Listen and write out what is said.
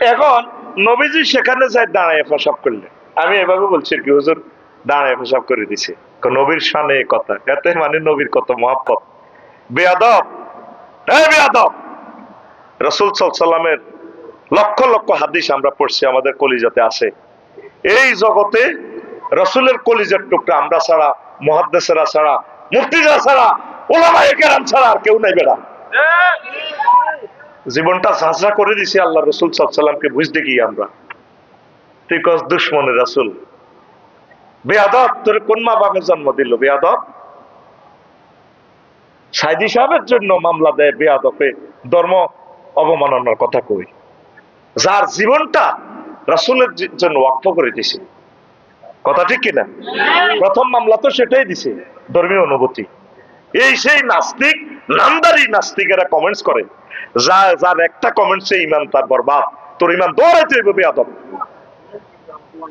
এখন নবীজি সেখানে যাই দাঁড়ায় প্রসাব করলেন আমি এভাবে বলছি কি, হুজুর দাঁড়ায় প্রসাব করে দিছে। নবীর সামনে কথা। এতে মানে নবীর কত মহাব্বত। বেয়াদব। এই বেয়াদব! রসুল সাল্লামের লক্ষ লক্ষ হাদিস আমরা পড়ছি, আমাদের কলিজাতে আছে। এই জগতে রসুলের কলিজার টুকরা আমরা ছাড়া মহাদ্দেশেরা ছাড়া, মুফতিরা ছাড়া ওলামা কেরাম ছাড়া আর কেউ নাই বেড়া। জীবনটা ঝাঁঝরা করে দিছি আল্লাহ রসুল সাল্লামকে বুঝতে গিয়ে আমরা। তুই কস দুশ্মনের রাসুল। বেয়াদব তোর কোন মা জন্ম দিল? বেয়াদব সাইদি সাহেবের জন্য মামলা দেয় বেয়াদবে ধর্ম অবমাননার কথা কই। যার জীবনটা রাসুলের জন্য ওয়াক্ফ করে দিছে। কথা ঠিক কিনা? প্রথম মামলা তো সেটাই দিছে ধর্মীয় অনুভূতি। এই সেই নাস্তিক নামদারি নাস্তিকেরা কমেন্টস করে। যা যার একটা কমেন্টসে ইমান তার বরবাদ। তোর ইমান দৌড়াইতে হইবে বেয়াদব।